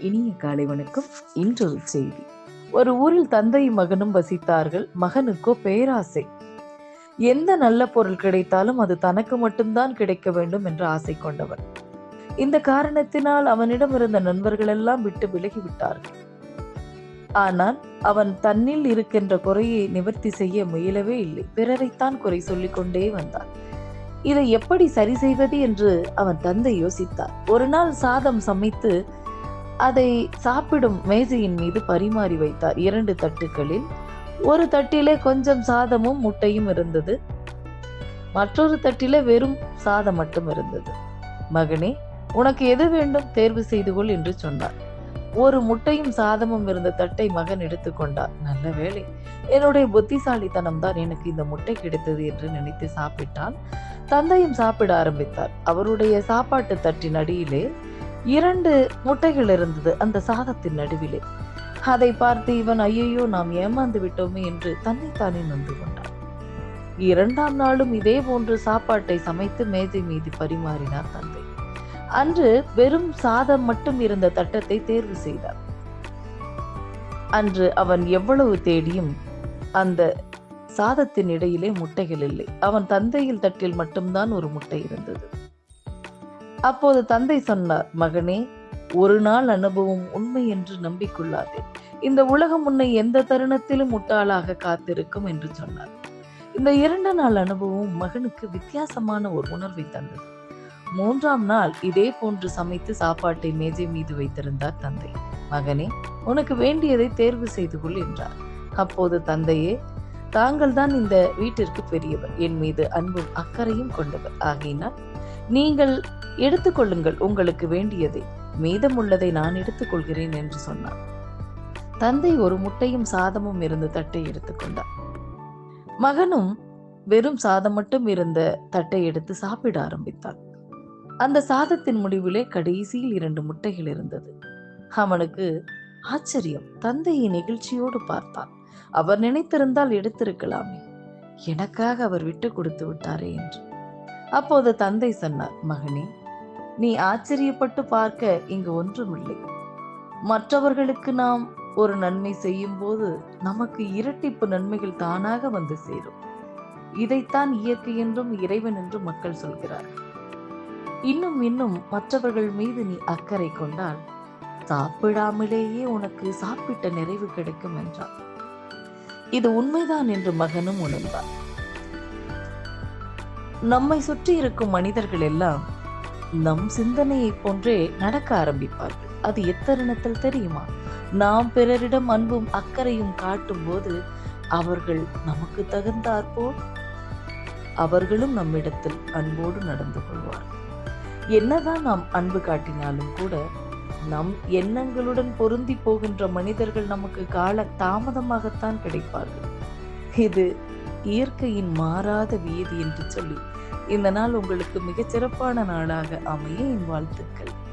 இனிய காலை வணக்கம். இன்றொரு செய்தி. ஒரு ஊரில் தந்தையும் மகனும் வசித்தார்கள். மகனுக்கோ பேராசை. எந்த நல்ல பொருள் கிடைத்தாலும் அது தனக்கு மட்டும்தான் கிடைக்க வேண்டும் என்ற ஆசை கொண்டவன். இந்த காரணத்தினால் அவனிடம் இருந்த நண்பர்கள் எல்லாம் விட்டு விலகி விட்டார்கள். ஆனால் அவன் தன்னில் இருக்கின்ற குறையை நிவர்த்தி செய்ய முயலவே இல்லை. பிறரைத்தான் குறை சொல்லிக் கொண்டே வந்தான். இதை எப்படி சரி செய்வது என்று அவன் தந்தை யோசித்தார். ஒரு நாள் சாதம் சமைத்து அதை சாப்பிடும் மேஜையின் மீது பரிமாறி வைத்தார். இரண்டு தட்டுகளில் ஒரு தட்டிலே கொஞ்சம் சாதமும் முட்டையும் இருந்தது. மற்றொரு தட்டிலே வெறும் சாதம் மட்டும் இருந்தது. மகனே உனக்கு எது வேண்டும்? தேர்வு செய்து கொள் என்று சொன்னார். ஒரு முட்டையும் சாதமும் இருந்த தட்டை மகன் எடுத்துக்கொண்டார் நல்ல வேளை என்னுடைய புத்திசாலித்தனம் தான் எனக்கு இந்த முட்டை கிடைத்தது என்று நினைத்து சாப்பிட்டான். தந்தையும் சாப்பிட ஆரம்பித்தார். அவருடைய சாப்பாட்டு தட்டின் அடியிலே இரண்டு முட்டைகள் இருந்தது அந்த சாதத்தின் நடுவிலே. அதை பார்த்து இவன் ஐயையோ நாம் ஏமாந்து விட்டோமே என்று தன்னைத்தானே நொந்து கொண்டான். இரண்டாம் நாளும் இதே போன்று சாப்பாட்டை சமைத்து மேஜை மீது பரிமாறினார் தந்தை. அன்று வெறும் சாதம் மட்டும் இருந்த தட்டத்தை தேர்வு செய்தார். அன்று அவன் எவ்வளவு தேடியும் அந்த சாதத்தின் இடையிலே முட்டைகள் இல்லை. அவன் தந்தையில் தட்டில் மட்டும்தான் ஒரு முட்டை இருந்தது. அப்போது தந்தை சொன்னார் மகனே ஒரு நாள் அனுபவம் உண்மை என்று நம்பிக்கொள்ளாதே. இந்த உலகம் உன்னை எந்த தருணத்திலும் முட்டாளாக காத்திருக்கும் என்று சொன்னார். இந்த இரண்டு நாள் அனுபவம் மகனுக்கு வித்தியாசமான ஒரு உணர்வை தந்தது. மூன்றாம் நாள் இதே போன்று சமைத்து சாப்பாட்டை மேஜை மீது வைத்திருந்தார் தந்தை. மகனே உனக்கு வேண்டியதை தேர்வு செய்து கொள் என்றார். அப்போது தந்தையே தாங்கள் தான் இந்த வீட்டிற்கு பெரியவர். என் மீது அன்பும் அக்கறையும் கொண்டவர். ஆகையினால் நீங்கள் எடுத்துக்கொள்ளுங்கள் உங்களுக்கு வேண்டியதை. மீதமுள்ளதை நான் எடுத்துக்கொள்கிறேன் என்று சொன்னார். தந்தை ஒரு முட்டையும் சாதமும் இருந்த தட்டை எடுத்துக்கொண்டார். மகனும் வெறும் சாதம் மட்டும் இருந்த தட்டை எடுத்து சாப்பிட ஆரம்பித்தான் அந்த சாதத்தின் முடிவிலே கடைசியில் இரண்டு முட்டைகள் இருந்தது. அவனுக்கு ஆச்சரியம். தந்தையை நெகிழ்ச்சியோடு பார்த்தான் அவர் நினைத்திருந்தால் எடுத்திருக்கலாமே. எனக்காக அவர் விட்டு கொடுத்து விட்டாரே என்று. அப்போது தந்தை சொன்னார் மகனே நீ ஆச்சரியப்பட்டு பார்க்க இங்கு ஒன்றுமில்லை. மற்றவர்களுக்கு நாம் ஒரு நன்மை செய்யும் போது நமக்கு இரட்டிப்பு நன்மைகள் தானாக வந்து சேரும். இதைத்தான் இயற்கை என்றும் இறைவன் என்றும் மக்கள் சொல்கிறார்கள் இன்னும் இன்னும் மற்றவர்கள் மீது நீ அக்கறை கொண்டால் சாப்பிடாமலேயே உனக்கு சாப்பிட்ட நிறைவு கிடைக்கும் என்றார். இது உண்மைதான் என்று மகனும் உணர்ந்தார். நம்மை சுற்றி இருக்கும் மனிதர்கள் எல்லாம் நம் சிந்தனையை போன்றே நடக்க ஆரம்பிப்பார்கள். அது எத்தருணத்தில் தெரியுமா? நாம் பிறரிடம் அன்பும் அக்கறையும் காட்டும் போது அவர்கள் நமக்கு தகுந்தாற்போல் அவர்களும் நம்மிடத்தில் அன்போடு நடந்து கொள்வார்கள். என்னதான் நாம் அன்பு காட்டினாலும் கூட நம் எண்ணங்களுடன் பொருந்தி போகின்ற மனிதர்கள் நமக்கு கால தாமதமாகத்தான் கிடைப்பார்கள். இது இயற்கையின் மாறாத வியதி என்று சொல்லி இந்த நாள் உங்களுக்கு மிகச் சிறப்பான நாளாக அமைய என் வாழ்த்துக்கள்.